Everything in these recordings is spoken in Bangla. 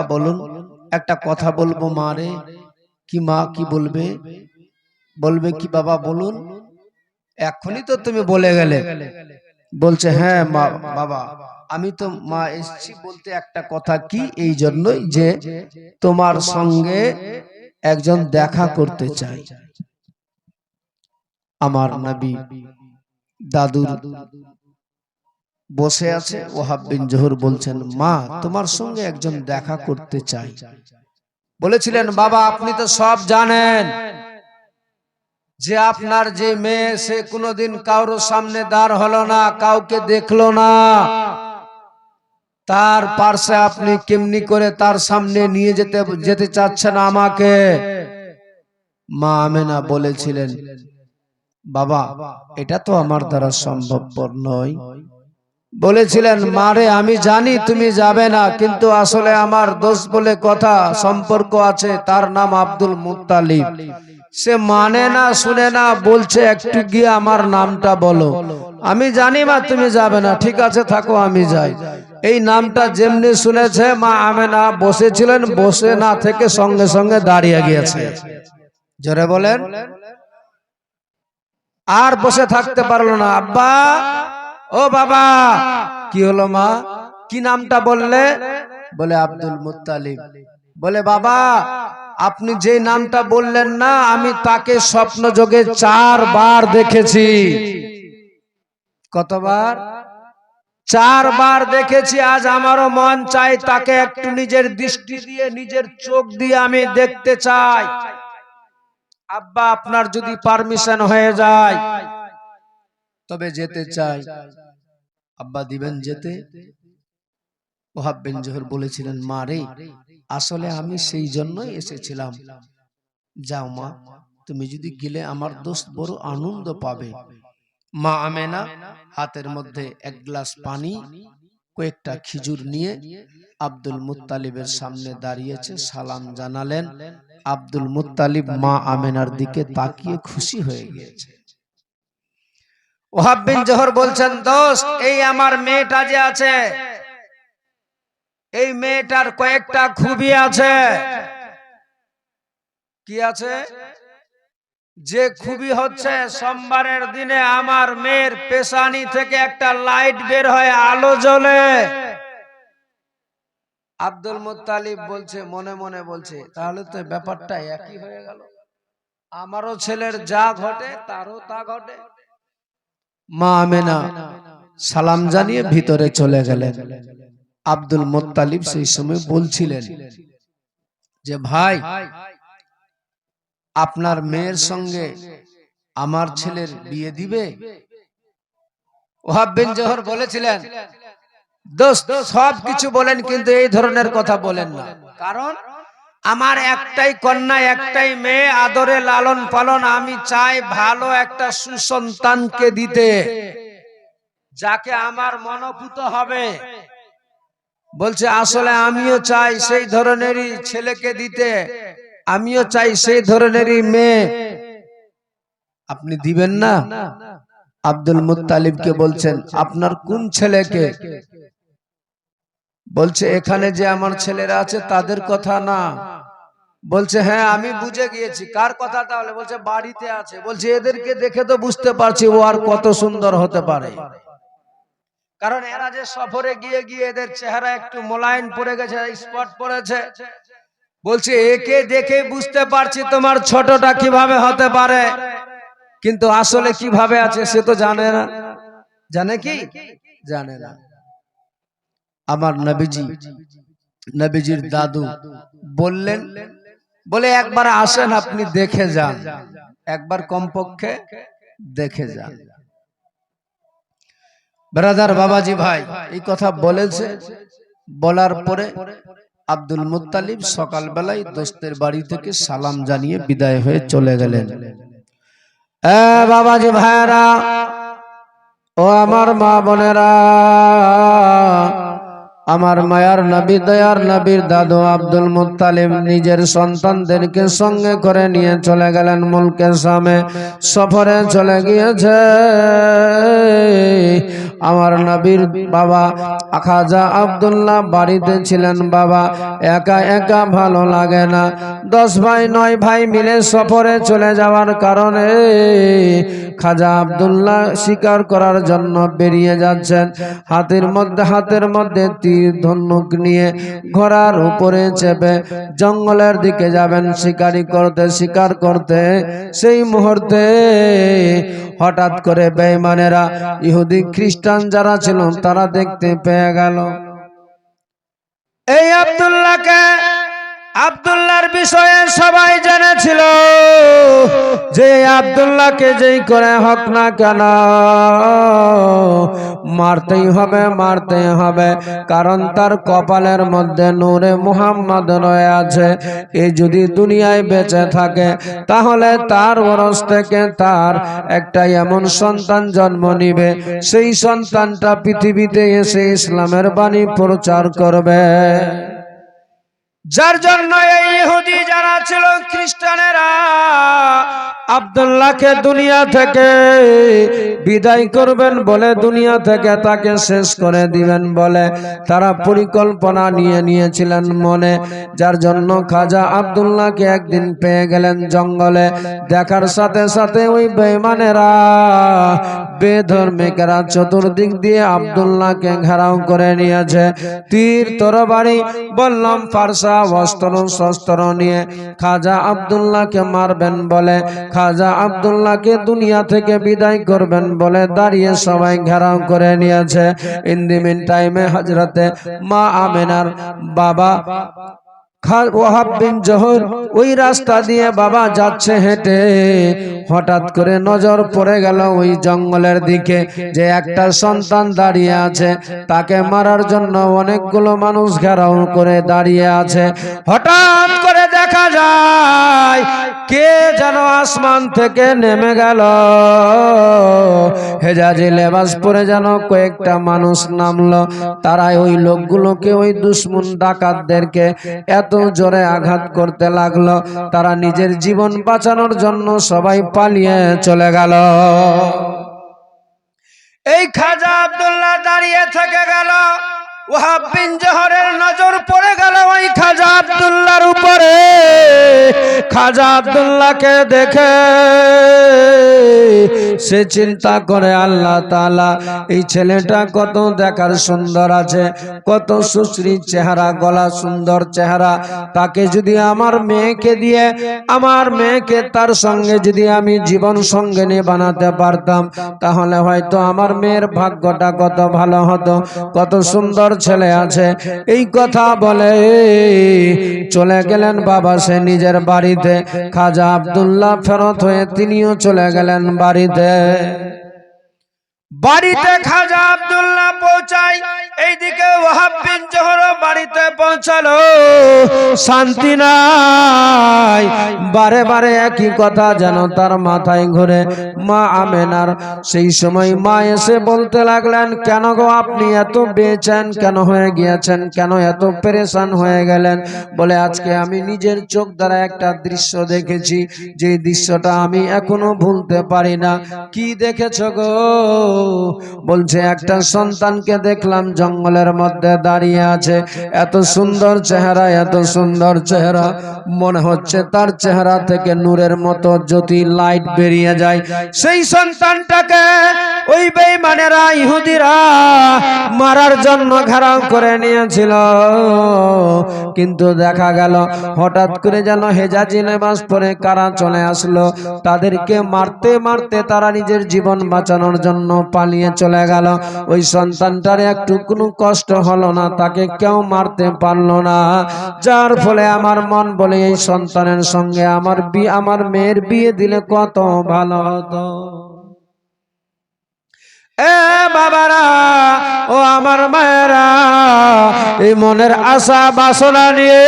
বলুন, একটা কথা বলব মা রে। কি মা কি বলবে? বলবে কি বাবা বলুন? এখনই তো তুমি বলে গেলে। বলছে হ্যাঁ মা, বাবা, আমি তো মা এসছি বলতে একটা কথা কি এই জন্যই যে তোমার সঙ্গে একজন দেখা করতে চাই। আমার নবী, দাদুর বসে আছে ওহাব বিন জহুর বলছেন মা তোমার সঙ্গে একজন দেখা করতে চাই। বলেছিলেন বাবা আপনি তো সব জানেন যে আপনার যে মেয়ে সে কোনোদিন কারোর সামনে দাঁড় হলো না কাউকে দেখল না। তার পার্শ্বে আপনি কেমনি করে তার সামনে নিয়ে যেতে যেতে চাচ্ছেন আমাকে? মা আমেনা বলেছিলেন বাবা এটা তো আমার দ্বারা সম্ভবপর নয়। বলেছিলেন মারে আমি জানি তুমি যাবে না কিন্তু আসলে আমার দোষ বলে কথা সম্পর্ক আছে তার নাম আব্দুল মুত্তালিব। সে মানে না শুনে না বলছে একটু গিয়ে আমার নামটা বলো। আমি জানি মা তুমি যাবে না ঠিক আছে থাকো আমি যাই। এই নামটা যেমনি শুনেছে মা আমেনা বসেছিলেন বসে না থেকে সঙ্গে সঙ্গে দাঁড়িয়ে গিয়েছে। জোরে বলেন। আর বসে থাকতে পারল না। আব্বা! ও বাবা, কি হলো মা? কি নামটা বললে? বলে আব্দুল মুত্তালিব। বলে, বাবা, আপনি যে নামটা বললেন না, আমি তাকে স্বপ্ন যোগে চারবার দেখেছি। কতবার? চারবার দেখেছি, আজ আমারও মন চাই তাকে একটু নিজের দৃষ্টি দিয়ে, নিজের চোখ দিয়ে আমি দেখতে চাই। আব্বা, আপনার যদি পারমিশন হয়ে যায় তবে যেতে চাই। আব্বা দিবেন যেতে। ওহাব বিন জোহর বলেছিলেন মা রে আসলে আমি সেই জন্যই এসেছিলাম। যাও মা তুমি যদি গেলে আমার দোস্ত বড় আনন্দ পাবে। মা আমেনা হাতের মধ্যে এক গ্লাস পানি কয়েকটা খিজুর নিয়ে আব্দুল মুত্তালিবের সামনে দাঁড়িয়েছে সালাম জানালেন। আব্দুল মুতালিব মা আমেনার দিকে তাকিয়ে খুশি হয়ে গিয়েছে। ওহাব বিন জোহর বলছেন দোস্ত এই আমার মেয়েটা যে আছে এই মেয়েটার কয়েকটা খুবই আছে। কি আছে? যে খুবই হচ্ছে সোমবারের দিনে আমার মেয়ের পেশানি থেকে একটা লাইট বের হয় আলো জ্বলে। আব্দুল মুত্তালিব বলছে মনে মনে বলছে তাহলে তো ব্যাপারটা একই হয়ে গেল। আমারও ছেলের যা ঘটে তারও তা ঘটে। মা আমেনা, সালাম জানিয়ে ভিতরে চলে গেলেন। আব্দুল মোত্তালিব সেই সময় বলছিলেন যে, ভাই, আপনার মেয়ের সঙ্গে আমার ছেলের বিয়ে দিবে? ওহাব বিন জোহর বলেছিলেন, দোস্ত সব কিছু বলেন, কিন্তু এই ধরনের কথা বলেন না। কারণ আমার একটাই কন্যা, একটাই মেয়ে, আদরে লালন পালন, আমি চাই ভালো একটা সুসন্তানকে দিতে, যাকে আমার মনোভূত হবে। বলছে, আসলে আমিও চাই সেই ধরনেরই ছেলেকে দিতে, আমিও চাই সেই ধরনেরই মেয়ে। আপনি দিবেন না? আব্দুল মুত্তালিবকে বলছেন, আপনার কোন ছেলেকে? বলছে এখানে যে আমার ছেলেরা আছে তাদের কথা না। বলছে হ্যাঁ আমি বুঝে গিয়েছি। কার কথা তাহলে? বলছে বাড়িতে আছে। বলছে এদেরকে দেখে তো বুঝতে পারছি ও আর কত সুন্দর হতে পারে। কারণ এরা যে সফরে গিয়ে গিয়ে এদের চেহারা একটু মোলায়েম পড়ে গেছে স্পট পড়েছে। বলছে একে দেখে বুঝতে পারছি তোমার ছোটটা কীভাবে হতে পারে। কিন্তু আসলে কীভাবে আছে সে তো জানে না। জানে কি? জানে না। আমার নবীজি, নবীজির দাদু বললেন, বলে একবার আসেন আপনি দেখে যান। একবার কমপক্ষে দেখে যান। ব্রাদার বাবাজি ভাই, এই কথা বলেছে। বলার পরে আব্দুল মুত্তালিব সকালবেলায় দোস্তের বাড়ি থেকে সালাম জানিয়ে বিদায় হয়ে চলে গেলেন। বাবাজি ভাইরা ও আমার মা বোনেরা আমার মায়ার নবী, দয়ার নবীর দাদু আব্দুল মুত্তালিব নিজের সন্তানদেরকে সঙ্গে করে নিয়ে চলে গেলেন মুলকে সামে সফরে চলে গিয়েছে। আমার নবীর বাবা খাজা আব্দুল্লাহ বাড়িতে ছিলেন। বাবা একা একা ভালো লাগে না। দশ ভাই, নয় ভাই মিলে সফরে চলে যাওয়ার কারণে খাজা আব্দুল্লাহ শিকার করার জন্য বেরিয়ে যাচ্ছেন। হাতের মধ্যে হাতের মধ্যে ধনুক নিয়ে ঘোড়ার উপরে চেপে জঙ্গলের দিকে যাবেন, শিকারি করতে, শিকার করতে। সেই মুহূর্তে হঠাৎ করে বেঈমানেরা ইহুদি খ্রিস্টান যারা ছিল, তারা দেখতে পেয়ে গেল। এই আব্দুল্লাহকে আব্দুল্লাহর বিষয়ে সবাই জেনেছিল যে আব্দুল্লাহকে যেই করে হক না কেন। মারতেই হবে মারতেই হবে। কারণ তার কপালের মধ্যে নূরে মুহাম্মদ রয়ে আছে। এ যদি দুনিয়ায় বেঁচে থাকে, তাহলে তার ওরস থেকে তার একটা এমন সন্তান জন্ম নিবে। সেই সন্তানটা পৃথিবীতে এসে ইসলামের বাণী প্রচার করবে। যার জন্য এই ইহুদি যারা ছিল খ্রিস্টানেরা আব্দুল্লাহকে দুনিয়া থেকে বিদায় করবেন বলে দুনিয়া থেকে তাকে শেষ করে দিবেন বলে তারা পরিকল্পনা নিয়ে নিয়েছিলেন মনে। যার জন্য খাজা আব্দুল্লাহকে একদিন পেয়ে গেলেন জঙ্গলে। দেখার সাথে সাথে ওই বেমানেরা বেধর্মিকেরা চতুর্দিক দিয়ে আব্দুল্লাহকে ঘেরাও করে নিয়েছে। তীর তরবারি বললাম, ফারসা অস্ত্র শস্ত্র নিয়ে খাজা আবদুল্লাহকে মারবেন বলে, খাজা আবদুল্লাহকে দুনিয়া থেকে বিদায় করবেন বলে দাঁড়িয়ে সবাই ঘেরাও করে নিয়েছে। ইন দি টাইমে হাজরাতে মা আমেনার বাবা বিন জহর ওই রাস্তা দিয়ে বাবা যাচ্ছে হেঁটে। হঠাৎ করে নজর পড়ে গেল ওই জঙ্গলের দিকে যে একটা সন্তান দাঁড়িয়ে আছে। তাকে মারার জন্য অনেকগুলো মানুষ ঘেরাও করে দাঁড়িয়ে আছে। হঠাৎ করে দেখা যায়, কে যেন আসমান থেকে নেমে গেল? হেজাজি লেবাস পরে যেন কয়েকটা মানুষ নামলো, তারাই ওই লোকগুলোকে, ওই দুশ্মন ডাকাতদেরকে এত জোরে আঘাত করতে লাগল। তারা নিজের জীবন বাঁচানোর জন্য সবাই পালিয়ে চলে গেল। এই খাজা আব্দুল্লাহ দাঁড়িয়ে থেকে গেল। নজর পড়ে গেল ওই খাজা উপরে। খাজা দেখে সে চিন্তা করে, আল্লাহ তাআলা, এই ছেলেটা কত দেখার সুন্দর আছে, কত সুশ্রী চেহারা, গলা সুন্দর চেহারা। তাকে যদি আমার মেয়েকে দিয়ে, আমার মেয়েকে তার সঙ্গে যদি আমি জীবন সঙ্গে নিয়ে বানাতে পারতাম, তাহলে হয়তো আমার মেয়ের ভাগ্যটা কত ভালো হতো, কত সুন্দর ছেলে আছে। এই কথা বলে চলে গেলেন বাবা, সে নিজের বাড়িতে। খাজা আবদুল্লাহ ফেরত হয়ে তিনিও চলে গেলেন বাড়িতে। বাড়িতে খাজা আব্দুল্লাহ পৌঁছাই এইদিকে ওয়াহাব বিন জোহর বাড়িতে পৌঁছালো। শান্তি নাই। বারে বারে একই কথা যেন তার মাথায় ঘুরে। মা আমেনার সেই সময় মা এসে বলতে লাগলেন, কেন গো আপনি এত বেচেন? কেন হয়ে গিয়েছেন? কেন এত পেরেশান হয়ে গেলেন? বলে, আজকে আমি নিজের চোখ দ্বারা একটা দৃশ্য দেখেছি। যে দৃশ্যটা আমি এখনও ভুলতে পারি না। কি দেখেছ গো? বলছে, একটা সন্তানকে দেখলাম জঙ্গলের মধ্যে দাঁড়িয়ে আছে। এত সুন্দর চেহারা, এত সুন্দর চেহারা। মনে হচ্ছে তার চেহারা থেকে নূরের মতো জ্যোতি লাইট বেরিয়ে যায়। সেই সন্তানটাকে ওই বেঈমানেরা, ইহুদিরা মারার জন্য ঘেরাও করে নিয়েছিল। কিন্তু দেখা গেল, হঠাৎ করে যেন হেজাজি লেবাস পরে কারা চলে আসলো, তাদেরকে মারতে মারতে তারা নিজের জীবন বাঁচানোর জন্য পালিয়ে চলে গেল। ওই সন্তানটার একটু কষ্ট হলো না, তাকে কেউ মারতে পারল না। যার ফলে আমার মন বলে, এই সন্তানের সঙ্গে আমার বি, আমার মেয়ের বিয়ে দিলে কত ভালো হতো। এ বাবারা, ও আমার মায়েরা, এই মনের আশা বাসনা নিয়ে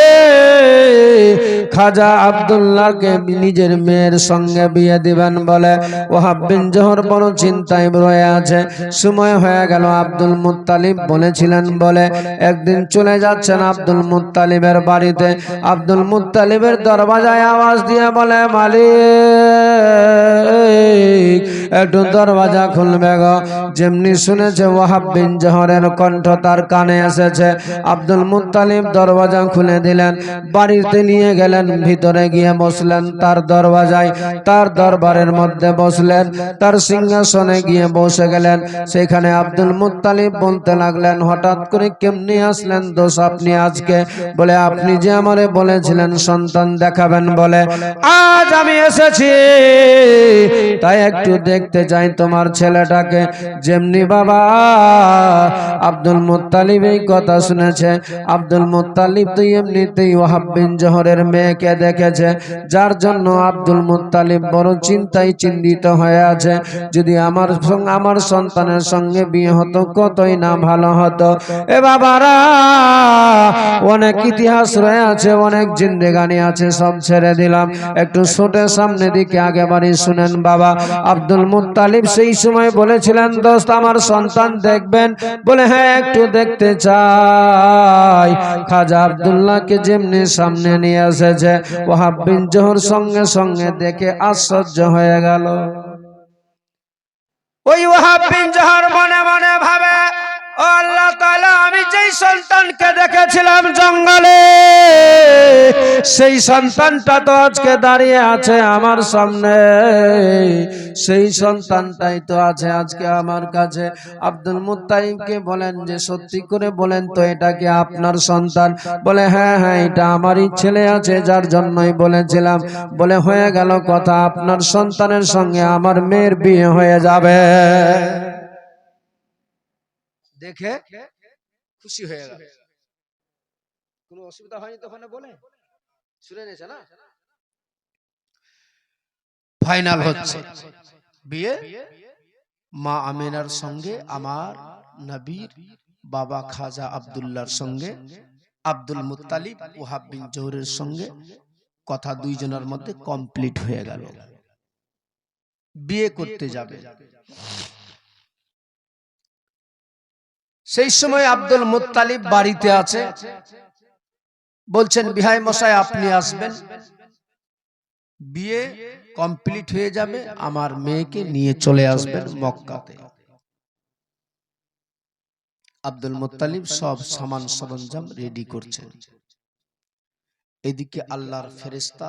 খাজা আব্দুল্লাহকে নিজের মেয়ের সঙ্গে বিয়ে দিবেন বলে ওহাব বিন জহর বড় চিন্তায় রয়ে আছে। সময় হয়ে গেল, আব্দুল মুত্তালিব বলেছিলেন বলে, একদিন চলে যাচ্ছেন আব্দুল মুত্তালিবের বাড়িতে। আব্দুল মুত্তালিবের দরবাজায় আওয়াজ দিয়ে বলে, মালিক একটু দরওয়াজা খুলবে গো। যেমনি শুনেছে ওয়াহাব বিন জহরের কণ্ঠ তার কানে এসেছে। আব্দুল মুত্তালিব দরওয়াজা খুলে দিলেন। বাড়িতে নিয়ে গেলেন, ভিতরে গিয়ে বসলেন। তার দরওয়াজায়, তার দরবারের মধ্যে বসলেন। তার সিংহাসনে গিয়ে বসে গেলেন। সেখানে আব্দুল মুত্তালিব বলতে লাগলেন, হঠাৎ করে কেমনি আসলেন দোষ আপনি আজকে? বলে, আপনি যে আমারে বলেছিলেন, সন্তান দেখাবেন বলে। আজ আমি এসেছি। তাই একটু দেখতে চাই তোমার ছেলেটাকে। যেমনি বাবা আব্দুল মুত্তালিব এই কথা শুনেছে। আব্দুল মুত্তালিব তো এমনিতেই ওয়াহাব বিন জহরের মেয়েকে দেখেছে। যার জন্য আব্দুল মুত্তালিব বড় চিন্তায় চিন্তিত হয়ে আছে। যদি আমার আমার সন্তানের সঙ্গে বিয়ে হতো, কতই না ভালো হতো। এ বাবারা, অনেক ইতিহাস রয়ে আছে, অনেক জিন্দেগানি আছে, সব ছেড়ে দিলাম। একটু ছোটে সামনে দিকে আগে বাড়ি শুনেন বাবা। আব্দুল মুত্তালিব সেই সময় বলেছিলেন, দোস্ত, আমার সন্তান দেখবেন। বলে হ্যাঁ একটু দেখতে চাই। খাজা আবদুল্লাহকে যেমনি সামনে নিয়ে এসেছে ওহাব জোহর সঙ্গে সঙ্গে দেখে আশ্চর্য হয়ে গেল। ওই ওহাব বিন জোহর মনে মনে ভাবে ও আল্লাহ তাআলা, আমি যেই সন্তানকে দেখেছিলাম জঙ্গলে, সেই সন্তানটা তো আজকে দাঁড়িয়ে আছে আমার সামনে। সেই সন্তানটাই তো আছে আজকে আমার কাছে। আব্দুল বলেন যে, সত্যি করে বলেন তো, এটা কি আপনার সন্তান? বলে হ্যাঁ হ্যাঁ এটা আমারই ছেলে আছে, যার জন্যই বলেছিলাম। বলে, হয়ে গেল কথা, আপনার সন্তানের সঙ্গে আমার মেয়ের বিয়ে হয়ে যাবে। দেখে খুশি হয়ে গেল। কোনো অসুবিধা হয়নি তো ওখানে বলে? শুনে নিয়েছে না? ফাইনাল হচ্ছে। বিয়ে? মা আমিনার সঙ্গে আমার নবীর বাবা খাজা আব্দুল্লাহর সঙ্গে আব্দুল মুত্তালিব ওহাব বিন জহুরের সঙ্গে কথা দুইজনের মধ্যে কমপ্লিট হয়ে গেল। বিয়ে করতে যাবে। সেই সময় আব্দুল মুত্তালিব বাড়িতে আছে। বলছেন, বিহাই মশাই, আপনি আসবেন। বিয়ে কমপ্লিট হয়ে যাবে, আমার মেয়েকে নিয়ে চলে আসবেন মক্কাতে। আব্দুল মুত্তালিব সব সামান সরঞ্জাম রেডি করছেন। এদিকে আল্লাহর ফেরেস্তা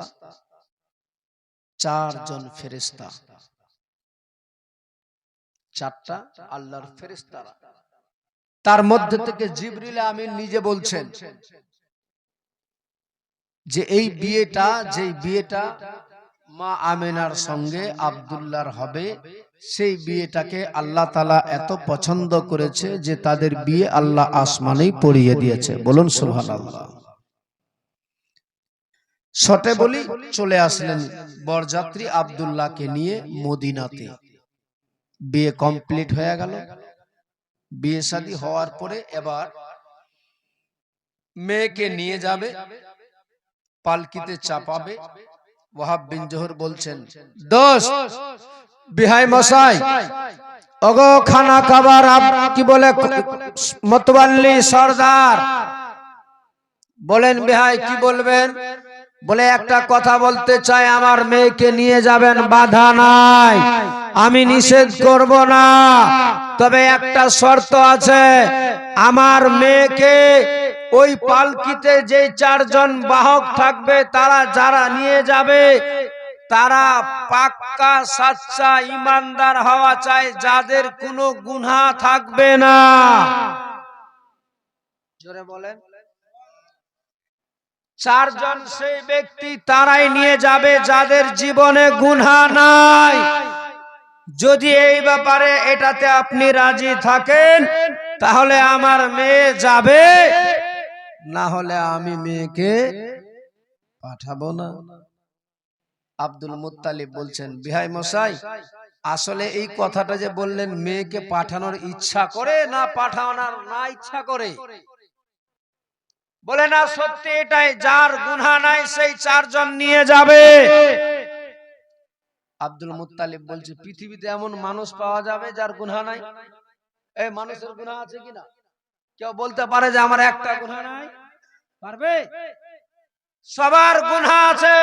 চারজন ফেরেস্তা চারটা আল্লাহর ফেরেস্তারা তার মধ্যে থেকে জিবরিল আমিন নিজে বলছেন যে এই বিয়েটা, যেই বিয়েটা মা আমেনার সঙ্গে আব্দুল্লাহর হবে, সেই বিয়েটাকে আল্লাহ তালা এত পছন্দ করেছে যে তাদের বিয়ে আল্লাহ আসমানেই পড়িয়ে দিয়েছে। বলুন সুহান আল্লাহ শটে বলি চলে আসলেন বরযাত্রী আব্দুল্লাহকে নিয়ে মদিনাতে। বিয়ে কমপ্লিট হয়ে গেল। বিয়ে শাদী হওয়ার পরে এবার মেয়েকে নিয়ে যাবে পালকিতে চাপাবে। ওয়াহাব বিন জোহর বলছেন দোষ বিহাই মশাই অগো খানা খাবার কি বলে মতবাল্লি সর্দার। বলেন বিহাই কি বলবেন? বলে একটা কথা বলতে চাই আমার মেয়েকে নিয়ে যাবেন বাধা নাই। আমি নিষেধ করব না। তবে একটা শর্ত আছে। আমার মেয়েকে ওই পালকিতে যে চারজন বাহক থাকবে তারা যারা নিয়ে যাবে তারা পাক্কা সাচ্চা ইমানদার হওয়া চাই যাদের কোনো গুনা থাকবে না। জোরে বলেন। চারজন সেই ব্যক্তি তারাই নিয়ে যাবে যাদের জীবনে গুনা নাই। যদি এই ব্যাপারে এটাতে আপনি রাজি থাকেন, তাহলে আমার মেয়ে যাবে। না হলে আমি মেয়েকে পাঠাবো না। আব্দুল মুত্তালিব বলছেন, বিহাই মশাই, আসলে এই কথাটা যে বললেন, মেয়েকে পাঠানোর ইচ্ছা করে না পাঠানোর না ইচ্ছা করে? বলে, না, সত্যি এটাই, যার গুনহা নাই, সেই চারজন নিয়ে যাবে। আব্দুল মুত্তালিব বলছে পৃথিবীতে এমন মানুষ পাওয়া যাবে যার গুনহা নাই? এই মানুষের গুনাহ আছে কিনা কেউ বলতে পারে যে আমার একটা গুনাহ নাই? পারবে? সবার গুনাহ আছে।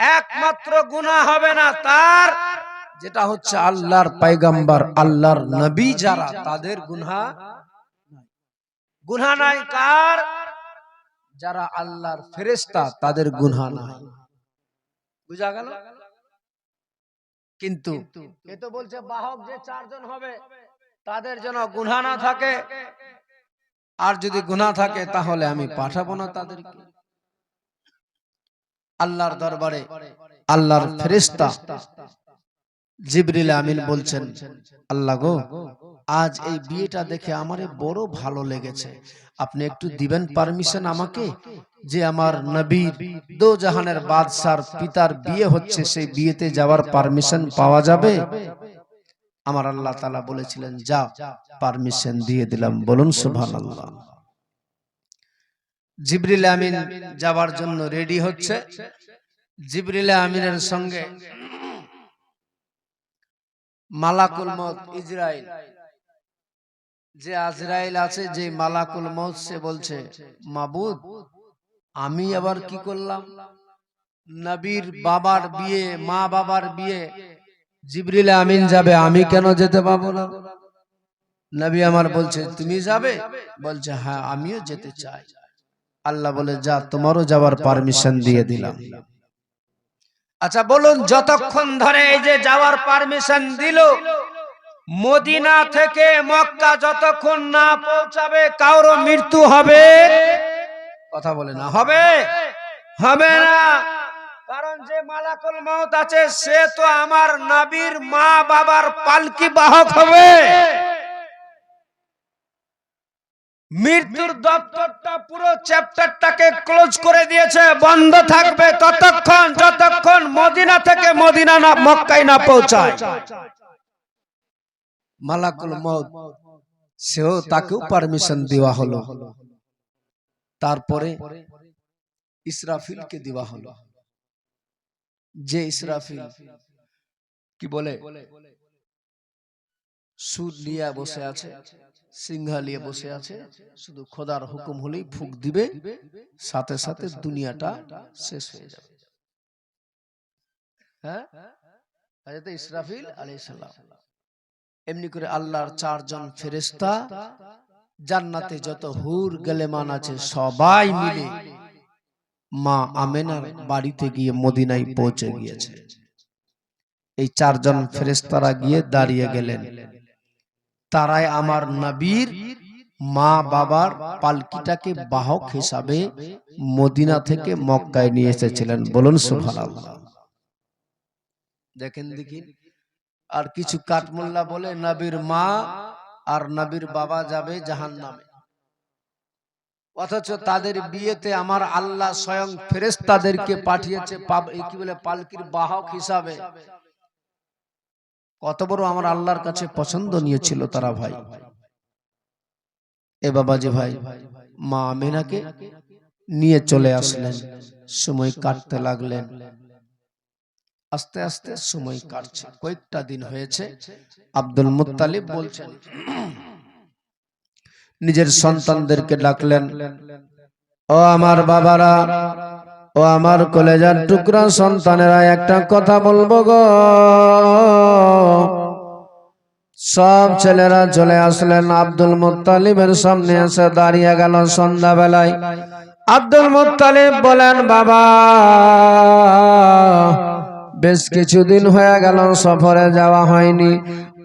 একমাত্র গুনাহ হবে না তার যেটা হচ্ছে আল্লাহর পাইগাম্বার আল্লাহর নবী যারা তাদের গুনা গুনা নাই কার? যারা আল্লাহর ফেরেশতা তাদের গুনাহ নাই। বুঝা গেল? কিন্তু এ তো বলছে বাহক যে চারজন হবে তাদের যেন গুনা না থাকে। আর যদি গুনা থাকে তাহলে আমি পাঠাবো না তাদেরকে। আল্লাহর দরবারে আল্লাহর ফেরিস্তা জিবরিল আমিন বলছেন আল্লাহ গো আজ এই বিয়েটা দেখে আমারে বড় ভালো লেগেছে। আপনি একটু দিবেন পারমিশন আমাকে? যে আমার নবীর দো জাহানের বাদশার পিতার বিয়ে হচ্ছে সেই বিয়েতে যাওয়ার পারমিশন পাওয়া যাবে? আমার আল্লাহ তালা বলেছিলেন যা পারমিশন দিয়ে দিলাম। বলুন সুভান আল্লাহ জিবরিল আমিন যাওয়ার জন্য রেডি হচ্ছে। জিবরিল আমিনের সঙ্গে মালাকুল মত ইসরাইল যে আজরাইল আছে, যে মালাকুল মত সে বলছে, মাবুদ, আমি আবার কি করলাম? নবীর বাবার বিয়ে, মা বাবার বিয়ে, জিবরিল আমিন যাবে, আমি কেন যেতে পাবো না? নবী আমার বলছে, তুমি যাবে? বলছে হ্যাঁ আমিও যেতে চাই। আল্লাহ বলে, যা, তোমারও যাওয়ার পারমিশন দিয়ে দিলাম। আচ্ছা বলুন, যতক্ষণ ধরে এই যে যাওয়ার পারমিশন দিল মদিনা থেকে মক্কা যতক্ষণ না পৌঁছাবে, কারও মৃত্যু হবে। কথা বলে না, হবে? হবে না। কারণ যে মালাকুল মউত আছে, সে তো আমার নবীর মা বাবার পালকি বাহক হবে। মৃত্যুর দপ্তরটা পুরো চ্যাপ্টারটাকে ক্লোজ করে দিয়েছে, বন্ধ থাকবে ততক্ষণ, যতক্ষণ মদিনা থেকে মদিনা না, মক্কায় না পৌঁছায়। মালাকুল মউত সেও তাকেও পারমিশন দেওয়া হলো তারপরে ইসরাফিলকে দেওয়া হলো যে ইসরাফিল কি বলে সুদ নিয়ে বসে আছে সিংহা নিয়ে বসে আছে শুধু খোদার হুকুম হলেই ফুক দিবে সাথে সাথে দুনিয়াটা শেষ হয়ে যাবে হ্যাঁ ইসরাফিল আলাইহিস সালাম এমনি করে আল্লাহর চারজন ফেরেশতা জান্নাতে যত হুর গেলেমান আছে সবাই মিলে মা আমেনার বাড়িতে গিয়ে মদিনায় পৌঁছে গিয়েছে। এই চারজন ফেরেশতারা গিয়ে দাঁড়িয়ে গেলেন। তারাই আমার নবীর মা বাবার পালকিটাকে বাহক হিসাবে মদিনা থেকে মক্কায় নিয়ে এসেছিলেন। বলুন সুবহানাল্লাহ। দেখেন দেখি। আর কিছু কাঠমোল্লা বলে নবীর মা আর নবীর বাবা যাবে জাহান নামে অথচ তাদের বিয়েতে আমার আল্লাহ স্বয়ং ফেরেস তাদেরকে পাঠিয়েছে কি বলে পালকির বাহক হিসাবে। কত বড় আমার আল্লাহর কাছে পছন্দ নিয়েছিল তারা ভাই। এ বাবা যে ভাই মা আমিনাকে নিয়ে চলে আসলেন। সময় কাটতে লাগলেন। আস্তে আস্তে সময় কাটছে। কয়েকটা দিন হয়েছে। আব্দুল মুত্তালিব বলছেন, নিজের সন্তানদেরকে ডাকলেন, ও আমার বাবারা, ও আমার কলেজার টুকরা সন্তানেরা, একটা কথা বলব গো। সব ছেলেরা চলে আসলেন আব্দুল মুত্তালিবের সামনে এসে দাঁড়িয়ে গেল সন্ধ্যাবেলায়। আব্দুল মুত্তালিব বলেন, বাবা বেশ কিছুদিন হয়ে গেল, সফরে যাওয়া হয়নি।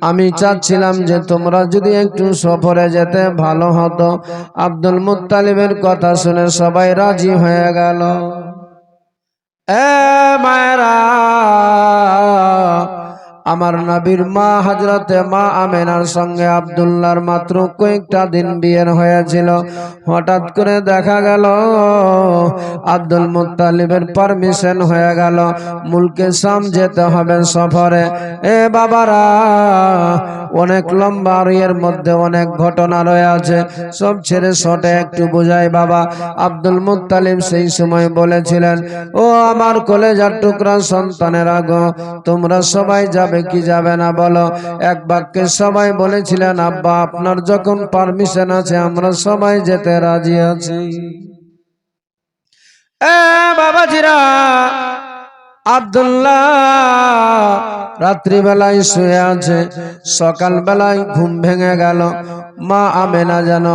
আমি চাচ্ছিলাম যে তোমরা যদি একটু সফরে যেতে ভালো হতো। আব্দুল মুতালিমের কথা শুনে সবাই রাজি হয়ে গেল। এ মায়েরা! আমার নবীর মা হজরতে মা আমেনার সঙ্গে আবদুল্লাহর মাত্র কয়েকটা দিন বিয়ের হয়েছিল। হঠাৎ করে দেখা গেল, আব্দুল মুত্তালিবের পারমিশন হয়ে গেল, মুলকে সাম যেতে হবে সফরে। এ বাবারা, অনেক লম্বা এর মধ্যে অনেক ঘটনা রয়েছে সব ছেড়ে শটে একটু বোঝাই বাবা। আব্দুল মুত্তালিব সেই সময় বলেছিলেন, ও আমার কলেজার টুকরা সন্তানের আগো তোমরা সবাই যাবে কি যাবে না বলো? এক বাক্যে সবাই বলেছিলেন, আব্বা, আপনার যখন পারমিশন আছে, আমরা সবাই যেতে রাজি আছি। এ বাবাজিরা, আব্দুল্লাহ রাত্রিবেলায় শুয়ে আছে, সকালবেলায় ঘুম ভেঙে গেল। মা আমেনা যেন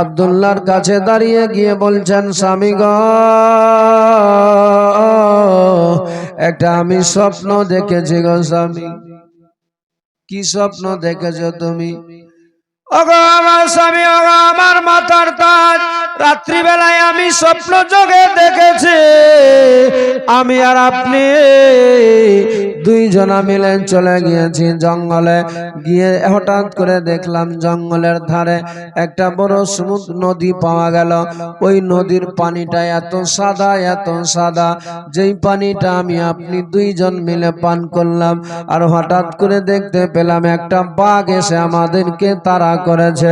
আব্দুল্লাহর কাছে দাঁড়িয়ে গিয়ে বলছেন, স্বামী গ একটা আমি স্বপ্ন দেখেছি গো স্বামী। কি স্বপ্ন দেখেছ তুমি? ওগো আমার স্বামী, ওগো আমার মাথার তাজ। রাত্রিবেলায় আমি স্বপ্ন যোগে দেখেছি। আমি আর আপনি দুইজনা মিলে চলে গিয়েছি জঙ্গলে। গিয়ে হঠাৎ করে দেখলাম জঙ্গলের ধারে একটা বড় সমুদ্র নদী পাওয়া গেল। ওই নদীর পানিটা এত সাদা এত সাদা, যেই পানিটা আমি আপনি দুইজন মিলে পান করলাম। আর হঠাৎ করে দেখতে পেলাম একটা বাঘ এসে আমাদেরকে তাড়া করেছে।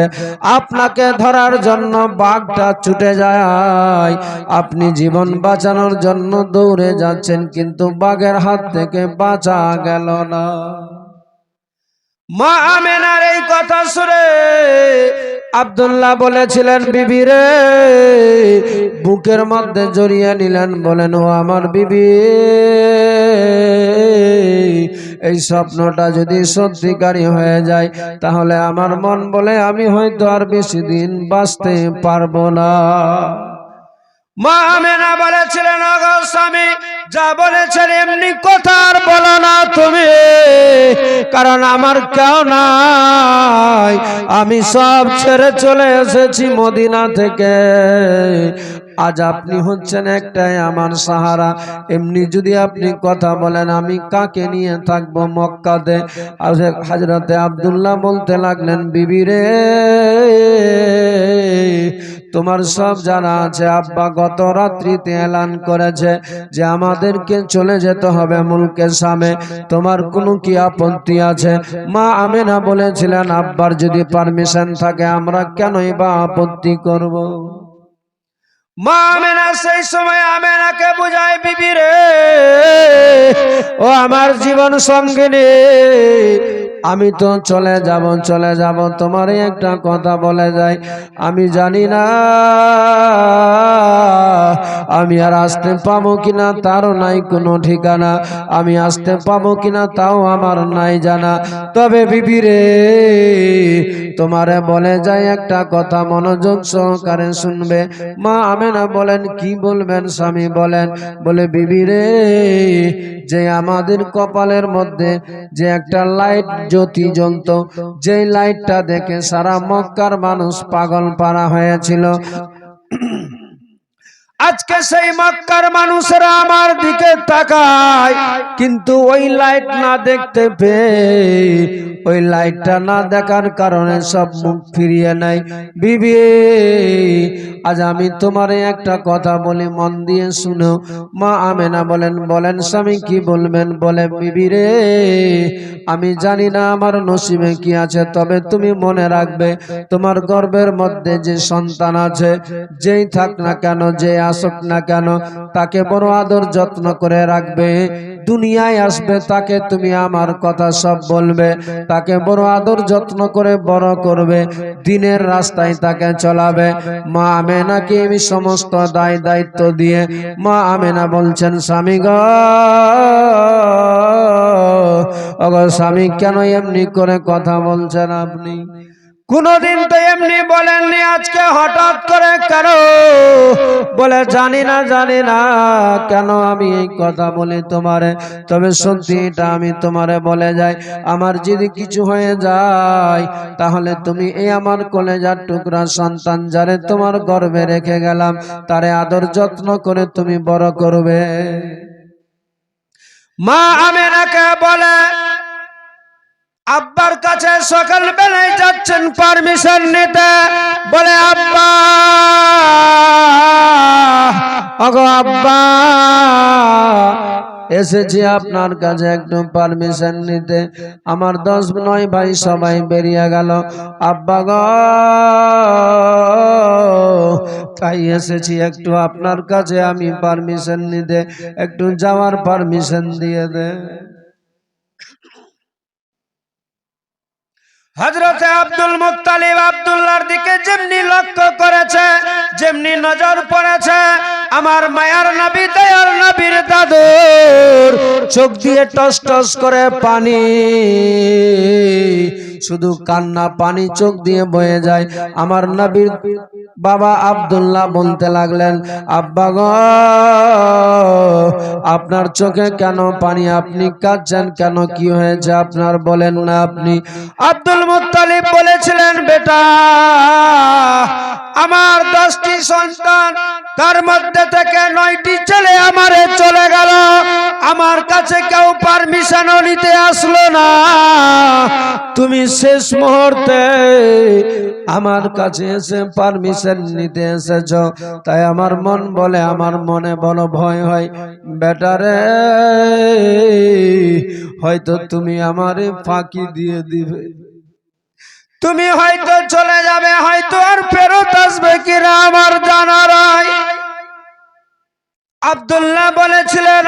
আপনাকে ধরার জন্য বাঘটা ছুটে যায়। আপনি জীবন বাঁচানোর জন্য দৌড়ে যাচ্ছেন, কিন্তু বাঘের হাত থেকে বাঁচা গেল না। মা এই কথা শুনে আব্দুল্লাহ বলেছিলেন, বিবি রে, বুকের মধ্যে জড়িয়ে নিলেন বলেন, ও আমার বিবি, এই স্বপ্নটা যদি সত্যিকারী হয়ে যায়, তাহলে আমার মন বলে আমি হয়তো আর বেশি দিন বাঁচতে পারব না। মা আমেনা বলেছিলেন স্বামী, যা বলেছেন এমনি কথা আর বলো না তুমি। কারণ আমার কেউ নাই। আমি সব ছেড়ে চলে এসেছি মদিনা থেকে। আজ আপনি হচ্ছেন একটাই আমার সাহারা। এমনি যদি আপনি কথা বলেন, আমি কাকে নিয়ে থাকব মক্কাতে? হাজরতে আবদুল্লাহ বলতে লাগলেন, বিবি রে তোমার সব জানা আছে। আব্বা গত রাত্রিতে এলান করেছে যে আমাদেরকে চলে যেতে হবে মুলকে সামে তোমার কোনো কি আপত্তি আছে? মা আমেনা বলেছিলেন, আব্বার যদি পারমিশন থাকে আমরা কেনই বা আপত্তি করব। মা আমেনা সেই সময় আমেনাকে বুঝায়, বিবি রে, ও আমার জীবন সঙ্গিনী, আমি তো চলে যাব চলে যাব তোমার একটা কথা বলে যাই আমি জানি না আমি আর আসতে পাবো কিনা তারও নাই কোনো ঠিকানা। আমি আসতে পাবো কিনা তাও আমার নাই জানা। তবে বিবিরে তোমারে বলে যাই একটা কথা মনোযোগ সহকারে শুনবে। মা আমেনা বলেন, কি বলবেন স্বামী বলেন? বলে বিবিরে যে আমাদের কপালের মধ্যে যে একটা লাইট জ্যোতি জ্বলত যে লাইটটা দেখে সারা মক্কার মানুষ পাগল পারা হয়েছিল। আজকে সেই মক্কার মানুষেরা আমার দিকে তাকায়, কিন্তু ওই লাইট না দেখতে পেয়ে, ওই লাইটটা না দেখার কারণে সব মুখ ফিরিয়ে নেয়। বিবি, আজ আমি তোমার একটা কথা বলি, মন দিয়ে শুনো। মা আমেনা বলেন বলেন স্বামী কি বলবেন? বলে, বিবি রে, আমি জানি না আমার নসিবে কি আছে, তবে তুমি মনে রাখবে, তোমার গর্বের মধ্যে যে সন্তান আছে, যেই থাক না কেন, যে আসুক না কেন, তাকে বড় আদর যত্ন করে রাখবে। দুনিয়ায় আসবে, তাকে তুমি আমার কথা সব বলবে। তাকে বড় আদর যত্ন করে বড় করবে। দিনের রাস্তায় তাকে চলাবে। মা আমেনাকে আমি সমস্ত দায় দায়িত্ব দিয়ে, মা আমেনা বলছেন, স্বামী গ স্বামী কেন এমনি করে কথা বলছেন আপনি? কোনদিন তো এমনি বলেননি আজকে হঠাৎ করে কেন? বলে, জানি না জানি না কেন আমি এই কথা বলি তোমারে। তবে সত্যি এটা আমি তোমারে বলে যাই। আমার যদি কিছু হয়ে যায়, তাহলে তুমি এই আমার কলেজার টুকরা সন্তান যারে তোমার গর্বে রেখে গেলাম, তারে আদর যত্ন করে তুমি বড় করবে। মা আমেনাকে বলে আব্বার কাছে সকাল বেলায় যাচ্ছেন পারমিশন নিতে। বলে, আব্বা! অগো আব্বা! এসেছি আপনার কাছে একটু পারমিশন নিতে। আমার দশ, নয় ভাই সবাই বেরিয়ে গেল। আব্বা গো! তাই এসেছি একটু আপনার কাছে আমি পারমিশন নিতে। একটু যাওয়ার পারমিশন দিয়ে দে। হজরতে আব্দুল মুক্তালিব আব্দুল্লার দিকে যেমনি লক্ষ্য করেছে যেমনি নজর পড়েছে আমার মায়ার নবী, দয়ার নবীর দাদুর, চোখ দিয়ে টস টস করে পানি। শুধু কান্না, পানি চোখ দিয়ে বয়ে যায়। আমার নবীর বাবা আব্দুল্লাহ বলতে লাগলেন, আব্বা গো, আপনার চোখে কেন পানি? আপনি কাঁদছেন কেন? কি হয়েছে আপনার? বলেন না আপনি। আব্দুল মুত্তালিব বলেছিলেন, বেটা, আমার দশটি সন্তান, তার মধ্যে থেকে নয়টি ছেলে আমারে চলে গেল। আমার কাছে কেউ পারমিশনও নিতে আসলো না। তুমি শেষ মুহূর্তে আমার কাছে এসে পারমিশন নিতে এসেছ। তাই আমার মন বলে, আমার মনে বলো, ভয় হয়। বেটারে হয়তো তুমি আমারে ফাঁকি দিয়ে দিবে। তুমি হয়তো চলে যাবে, হয়তো আর ফেরত আসবে কিনা আমার জানা নাই। আব্দুল্লাহ বলেছিলেন